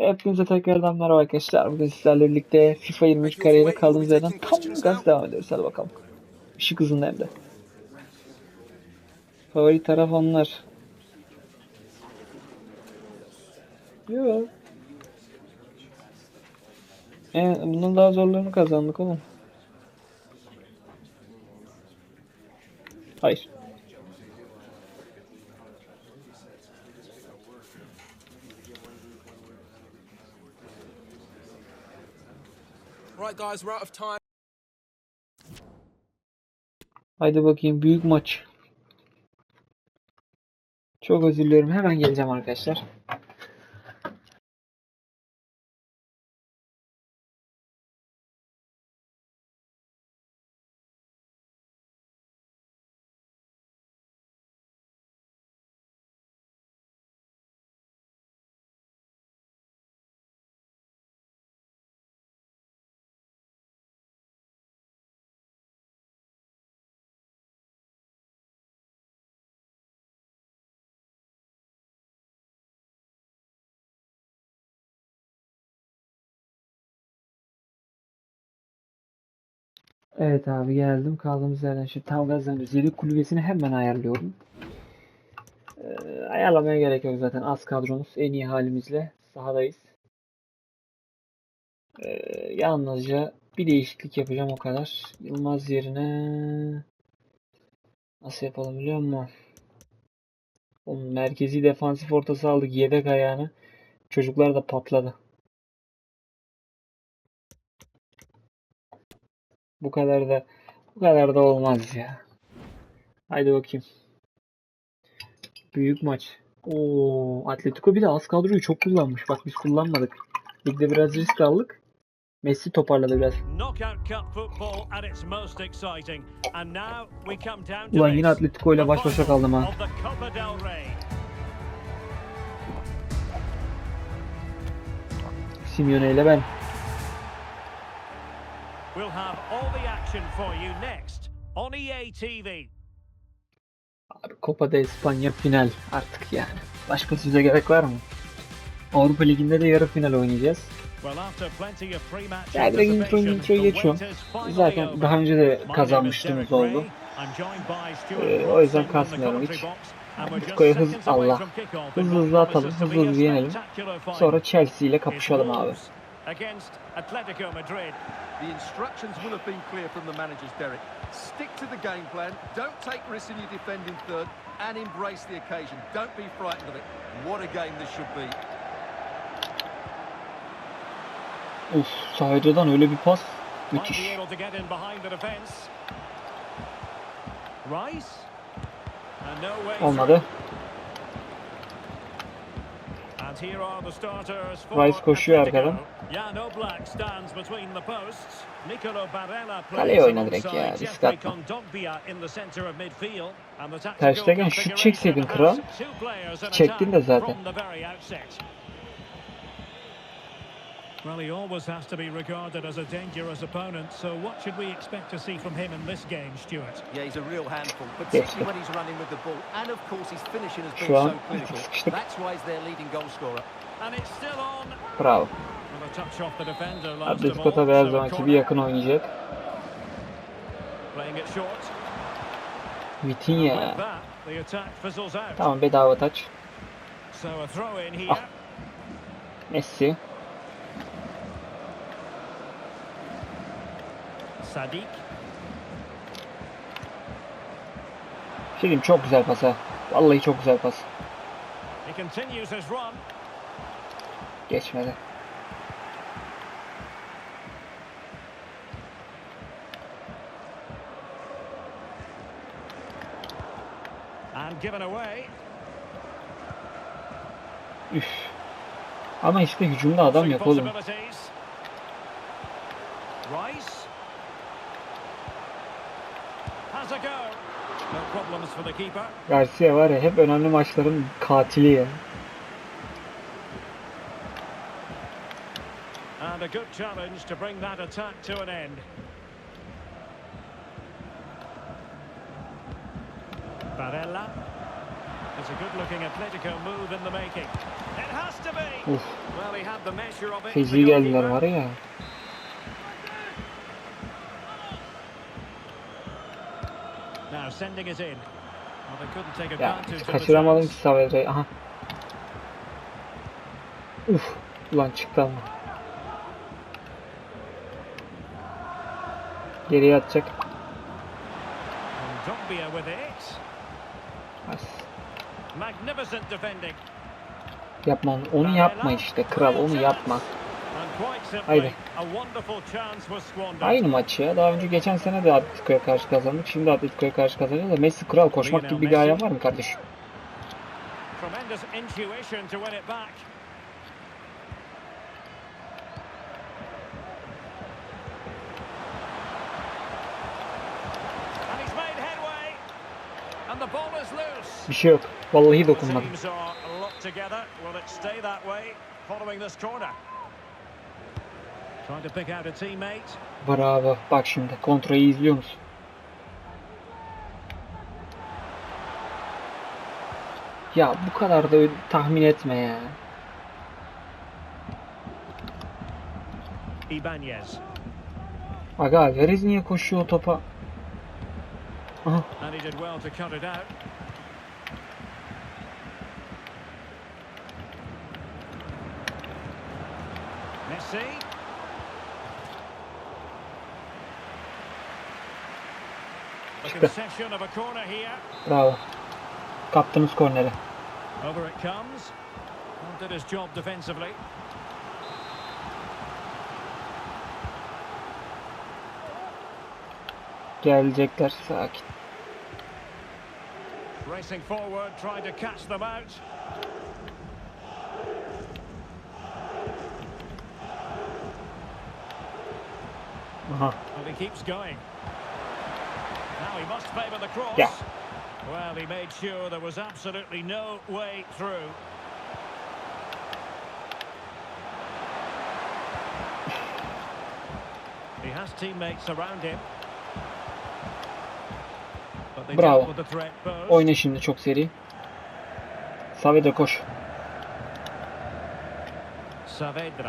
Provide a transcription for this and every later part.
Hepinize tekrardan merhaba arkadaşlar. Bugün sizlerle birlikte FIFA 23 kariyeri kaldığımız yerden tam gaz devam ediyoruz. Hadi bakalım. Işık hızında hem de. Favori taraf onlar. Yo. E, bunun daha zorlarını kazandık oğlum. Hayır. Right, guys, we're out of time. Haydi bakayım büyük maç. Çok özür diliyorum. Hemen geleceğim arkadaşlar. Evet abi geldim. Kaldığımız yerden şu tam gazdan zirve kulübesini hemen ayarlıyorum. Ee, ayarlamaya gerek yok zaten. Az kadromuz en iyi halimizle sahadayız. Ee, yalnızca bir değişiklik yapacağım o kadar. Yılmaz yerine nasıl yapalım biliyor musun? Onun merkezi defansif ortası aldık yedek ayağını. Çocuklar da patladı. Bu kadar da bu kadar da olmaz ya. Haydi bakayım. Büyük maç. Oo, Atletico bir de az kadroyu çok kullanmış. Bak biz kullanmadık. Ligde biraz risk aldık. Messi toparladı biraz. Ulan yine Atletico ile baş başa kaldım ha. Simeone ile ben. We'll have all the action for you next on EA TV. Abi Copa de España final artık yani. Başka söze gerek var mı? Avrupa Ligi'nde de yarı final oynayacağız. Well, after plenty of pre-match Ya direkt intro the geçiyorum. Zaten daha önce de kazanmıştığımız oldu. Ee, o yüzden kasmıyorum hiç. Atletico'ya hız Allah. Hızlı hızlı atalım, hızlı hızlı yenelim. Sonra Chelsea ile kapışalım abi. Wolves Against Atletico Madrid. The instructions will have been clear from the managers, Derek. Stick to the game plan, don't take risks in your defending third, and embrace the occasion. Don't be frightened of it. What a game this should be. Uf, sahiden öyle bir pas. Might Müthiş. be Rice koşuyor arkadan. Kaleye oyna direkt ya, risk atma. Kondogbia in the centre of midfield. And the Ter tactical Stegen şut çekseydin kral. Çektin de zaten. Well, he always has to be regarded as a dangerous opponent, so what should we expect to see from him in this game, Stuart? Yeah, he's a real handful, Geçti. particularly when he's running with the ball. And of course, his finishing has been so clinical. That's why he's their leading goal scorer. And it's still on. Bravo. Well, a touch off the defender last of Atletico all, tabii her so a zamanki bir corner. yakın oynayacak. Playing it short. Vitinha. The attack fizzles out. Tamam bedava taç. So a throw in here. Ah. Messi. Sadiq. Bir şey diyeyim, çok güzel pas ha. Vallahi çok güzel pas. Geçmedi. And given away. Üf. Ama işte hücumda adam yok oğlum. Rice. Has a go. No problems for the keeper. Garcia var ya hep önemli maçların katili ya. And a good challenge to bring that attack to an end. Barella. It's a good-looking Atletico move in the making. It has to be. Well, he had the measure of it. feci geldiler var ya. Now sending it in. Well, they couldn't take Ya hiç kaçıramadım ki chance. Saavedra'yı. Aha. Uf. Ulan çıktı ama. Geriye atacak. As. Magnificent defending. Yapma onu. Onu yapma işte kral onu yapma. Haydi. Aynı maçı ya. Daha önce geçen sene de Atletico'ya karşı kazandık. Şimdi Atletico'ya karşı kazanıyoruz da Messi kral koşmak gibi bir gayen var mı kardeşim? Bir şey yok. Vallahi dokunmadım. Bravo. Bak şimdi kontrayı izliyor musun? Ya bu kadar da tahmin etme ya. Ibanez. Aga Alvarez niye koşuyor topa? Aha. Messi. A concession of a corner here. Bravo. Kaptınız korneri. Over it comes. Did his job defensively. Gelecekler sakin. Uh, Racing forward, trying to catch them out. Aha. And he keeps going. Now he must favour the cross. Yeah. Well, he made sure there was absolutely no way through. He has teammates around him. But Bravo. dealt with the threat posed. Oyna şimdi çok seri. Saavedra koş. Saavedra.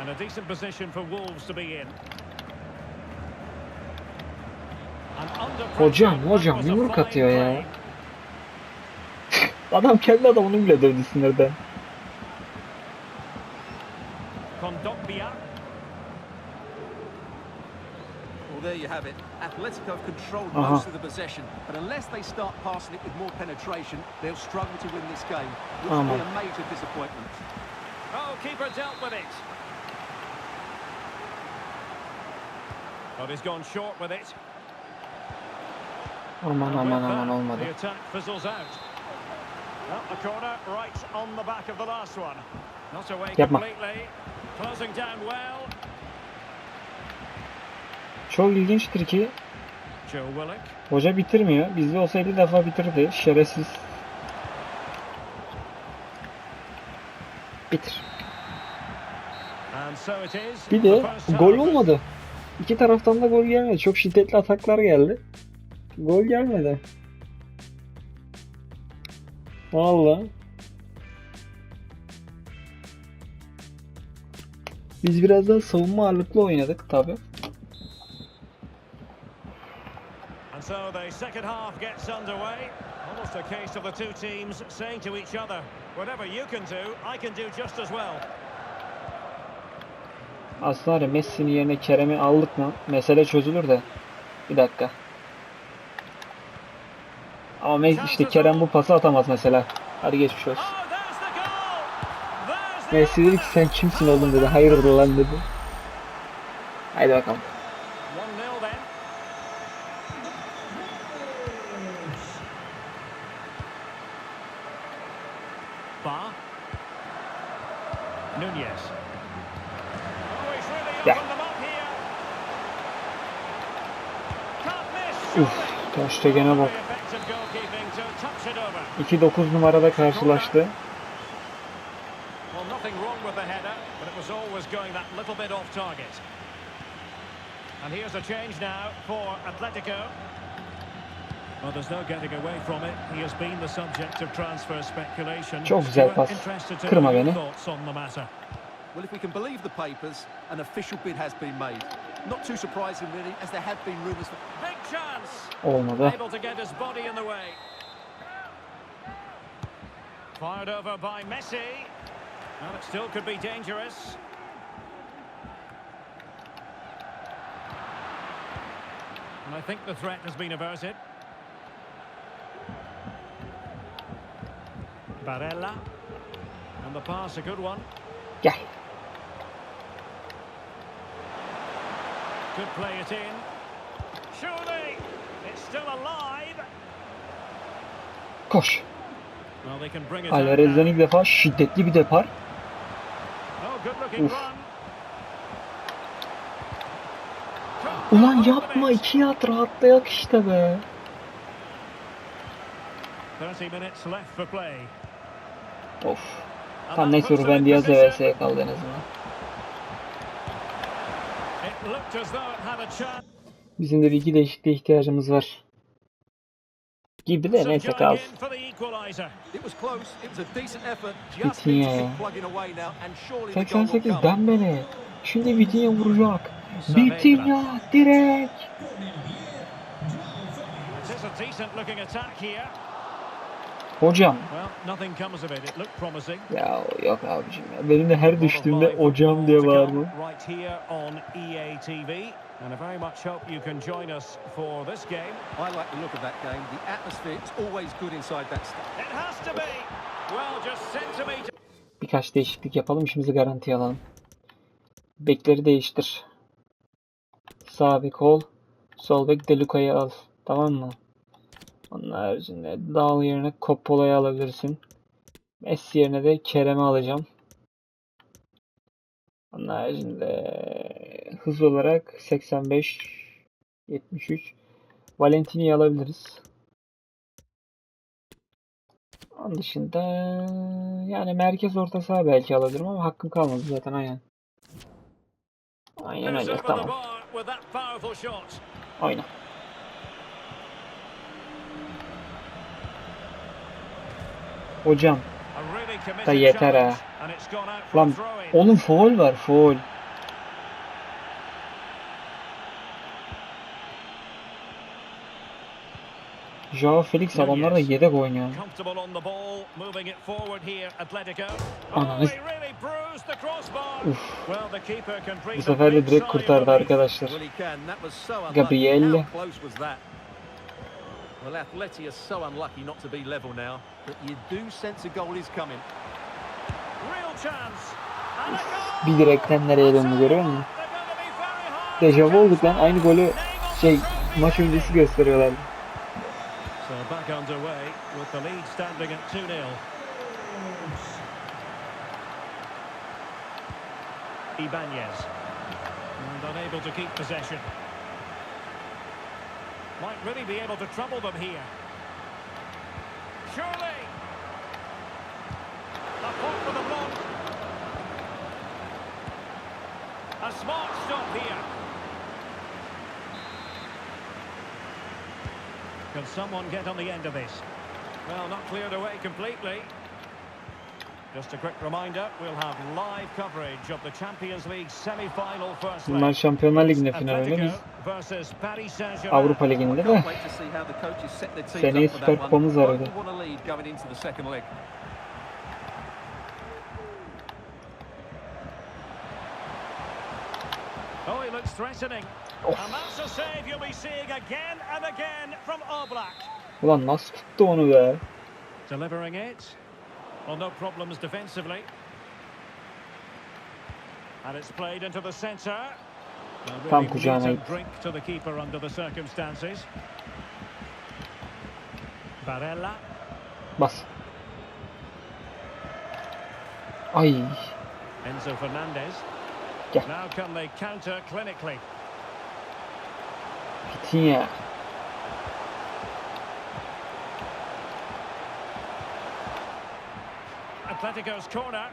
And a decent position for Wolves to be in. Hocam, hocam, yumruk atıyor ya. Adam kendi adamını bile dövdü sinirden. There you have it. Atletico have controlled most of the possession, but unless they start passing it with more penetration, they'll struggle to win this game, which will be Aman. a major disappointment. Oh, keeper dealt with it. But he's gone short with it. Aman aman aman olmadı. Yapma. Çok ilginçtir ki hoca bitirmiyor. Bizde olsa 50 defa bitirdi. Şerefsiz. Bitir. Bir de gol olmadı. İki taraftan da gol gelmedi. Çok şiddetli ataklar geldi. Gol gelmedi. Valla. Biz biraz daha savunma ağırlıklı oynadık tabi. And so the second half gets underway. Almost a case of the two teams saying to each other, whatever you can do, I can do just as well. Aslında ya Messi'nin yerine Kerem'i aldık mı mesele çözülür de. Bir dakika. Ama işte Kerem bu pası atamaz mesela. Hadi geçmiş olsun. Messi dedi ki sen kimsin oğlum dedi. Hayırdır lan dedi. Haydi bakalım. 1-0 then. Ba. Nunez. Oh, 2-9 numarada karşılaştı. And here's a change now for Atletico. Well, there's no getting away from it. He has been the subject of transfer speculation. Çok güzel pas. Well, if we can believe the papers, an official bid has been made. Not too surprising, really, as there have been rumours. Big chance. Olmadı. Able to get his body in the way. Fired over by Messi. And it still could be dangerous. And I think the threat has been averted. Barella. And the pass, a good one. Yeah. Could play it in. Surely, it's still alive. Koş. Alvarez'den ilk defa şiddetli bir depar. Oh, Uf. Ulan yapma iki at rahatlayak işte be. 30 minutes left for play. Of. Tam neyse Ruben Diaz position. ve VS'ye kaldı en azından. Bizim de bir iki değişikliğe ihtiyacımız var. Gibi de neyse kalsın. Vitinha needs to ya. keep plugging away now, and surely the goal will 88 come. Dembele. Şimdi Vitinha vuracak. Vitinha direkt. Hocam. Ya yok abicim ya. Benim de her düştüğümde hocam diye come bağırma. And I very much hope you can join us for this game. I like the look of that game. The atmosphere is always good inside that stand. It has to be. Well, just centimetre. Birkaç değişiklik yapalım işimizi garantiye alalım. Bekleri değiştir. Sağ bek ol. Sol bek de Luka'yı al. Tamam mı? Onun haricinde Dal yerine Coppola'yı alabilirsin. Messi yerine de Kerem'i alacağım. Onun haricinde hız olarak 85 73 Valentini'yi alabiliriz. Onun dışında yani merkez orta saha belki alabilirim ama hakkım kalmadı zaten aynen. Aynen öyle tamam. Aynen. Hocam Da yeter ha. lan onun foul var foul. Joao Felix adamlar da yedek oynuyor. Ananı- Oh. Uf. Bu sefer de direkt kurtardı arkadaşlar. Gabriel. Well, Atleti are so unlucky not to be level now, but you do sense a goal is coming. Real chance. Bir direkten nereye döndü görüyor musun? Dejavu olduk lan. Aynı golü şey maç öncesi gösteriyorlardı. So back underway with the lead standing at 2-0. Ibanez. And unable to keep possession. Might really be able to trouble them here. Surely. A point for the block. A smart stop here. Can someone get on the end of this? Well, not cleared away completely. Just a quick reminder, we'll have live coverage of the Champions League semi-final first Bunlar leg. Şampiyonlar Ligi'nde final Saint-Germain. Avrupa Ligi'nde de Can't wait to see Oh, threatening. Of. And that's a save you'll be seeing again and again from Oblak. Ulan nasıl tuttu onu be? Delivering it. Well, no problems defensively. And it's played into the centre. Really Tam kucağına meat and gitti. drink to the keeper under the circumstances. Barella. Bas. Ay. Enzo Fernandez. Gel. Now can they counter clinically? Vitinha. Atletico's corner.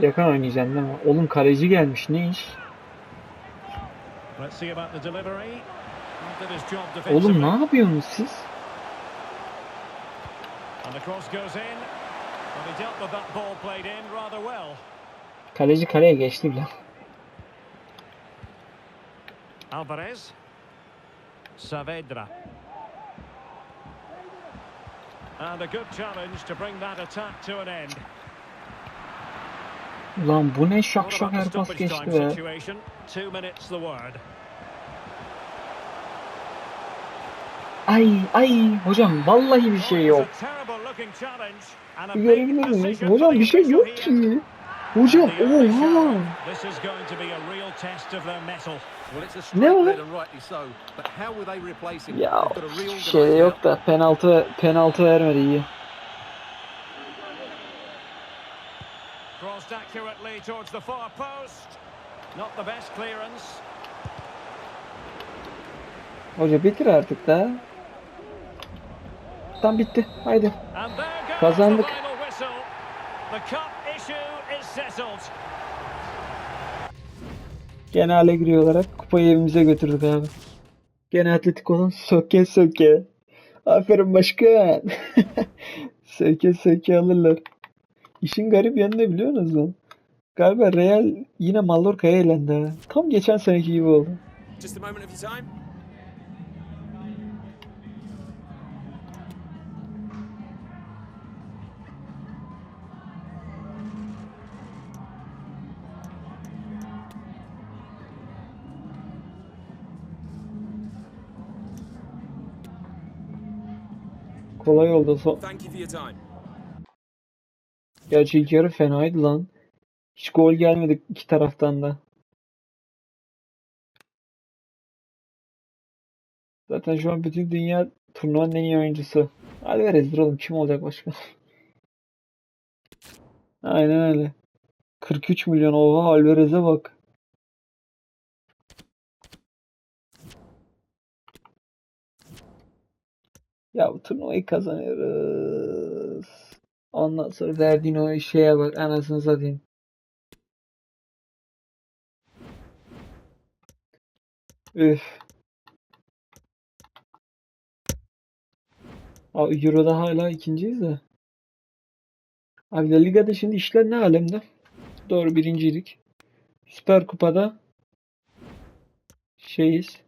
Yakın oynayacaksın değil mi? Oğlum kaleci gelmiş ne iş? Let's see about the delivery. Did his job Oğlum ne yapıyorsunuz siz? Kaleci kaleye geçti bile. Alvarez. Saavedra. And a good challenge to bring that attack to an end. Ulan bu ne şak şak her pas geçti be. situation? Two minutes the word. Ay ay hocam vallahi bir şey yok. Görebilir miyiz? Hocam bir şey yok ki. Hocam oha. Ne o? red and rightly so. But how will they replace him? Ya şey yok da penaltı penaltı vermedi iyi. Crossed accurately towards the far post. Not the best clearance. Hoca bitir artık da. Tam bitti. Haydi. Kazandık. The cup issue is settled. Gene Allegri olarak kupayı evimize götürdük abi. Gene Atletico'dan söke söke. Aferin başkan. söke söke alırlar. İşin garip yanı ne biliyor musun? Galiba Real yine Mallorca'ya elendi. Tam geçen seneki gibi oldu. Just a moment of your time. Kolay oldu. Time. Gerçi ilk yarı fenaydı lan. Hiç gol gelmedi iki taraftan da. Zaten şu an bütün dünya turnuvanın en iyi oyuncusu. Alvarez'dir oğlum. Kim olacak başka? Aynen öyle. 43 milyon oha Alvarez'e bak. Ya bu turnuvayı kazanıyoruz. Ondan sonra verdiğin o şeye bak anasını satayım. Üf. Abi Euro'da hala ikinciyiz de. Abi La Liga'da şimdi işler ne alemde? Doğru birinciydik. Süper Kupa'da şeyiz.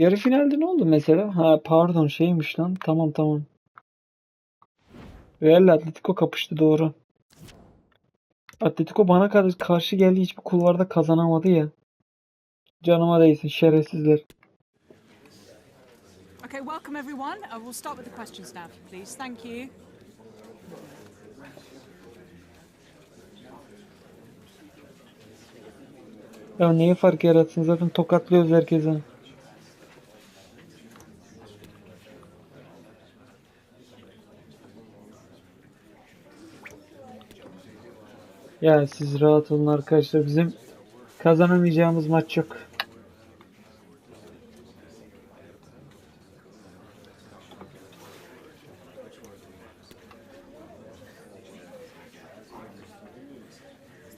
Yarı finalde ne oldu mesela? Ha pardon şeymiş lan. Tamam tamam. Real Atletico kapıştı doğru. Atletico bana kadar karşı geldi hiçbir kulvarda kazanamadı ya. Canıma değsin şerefsizler. Okay, welcome everyone. Uh, we'll start with the questions now, please. Thank you. Ya neye fark yaratsın zaten tokatlıyoruz herkese. Ya siz rahat olun arkadaşlar bizim kazanamayacağımız maç yok.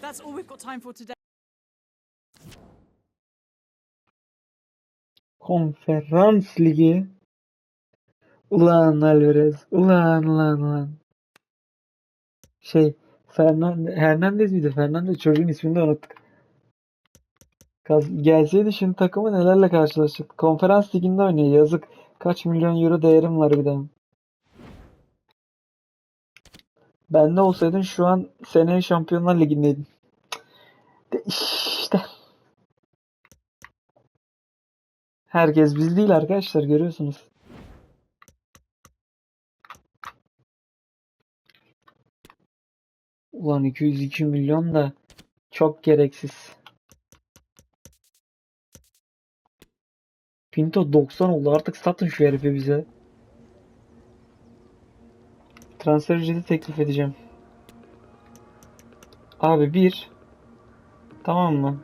That's all we've got time for today. Konferans Ligi. Ulan Alvarez. Ulan ulan ulan. Şey Fernandez, Hernandez miydi? Fernandez çocuğun ismini de unuttuk. Gelseydi şimdi takımı nelerle karşılaşacak. Konferans liginde oynuyor. Yazık. Kaç milyon euro değerim var bir daha. Ben de olsaydın şu an seneye Şampiyonlar Ligi'ndeydin. De işte. Herkes biz değil arkadaşlar görüyorsunuz. Ulan 202 milyon da çok gereksiz. Pinto 90 oldu artık satın şu herifi bize. Transfer ücreti teklif edeceğim. Abi bir. Tamam mı?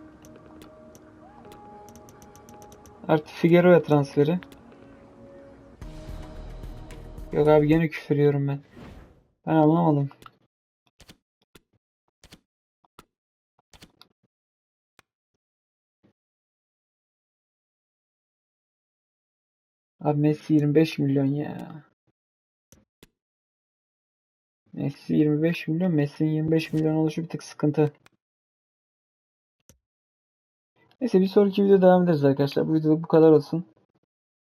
Artık Figueroa transferi. Yok abi gene küfür yiyorum ben. Ben anlamadım. Abi Messi 25 milyon ya. Messi 25 milyon. Messi'nin 25 milyon oluşu bir tık sıkıntı. Neyse bir sonraki video devam ederiz arkadaşlar. Bu videoluk bu kadar olsun.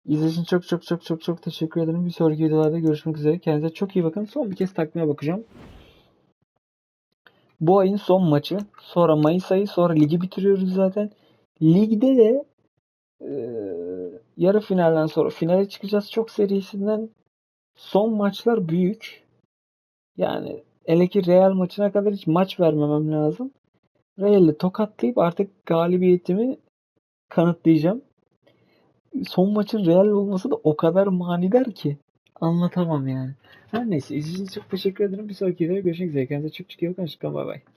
İzlediğiniz için çok çok çok çok çok teşekkür ederim. Bir sonraki videolarda görüşmek üzere. Kendinize çok iyi bakın. Son bir kez takmaya bakacağım. Bu ayın son maçı. Sonra Mayıs ayı. Sonra ligi bitiriyoruz zaten. Ligde de eee, yarı finalden sonra finale çıkacağız. Çok serisinden son maçlar büyük. Yani hele ki Real maçına kadar hiç maç vermemem lazım. Real'i tokatlayıp artık galibiyetimi kanıtlayacağım. Son maçın Real olması da o kadar manidar ki anlatamam yani. Her neyse izlediğiniz için çok teşekkür ederim. Bir sonraki videoda görüşmek üzere. Kendinize çok çok iyi bakın. Hoşçakalın. Bay bay.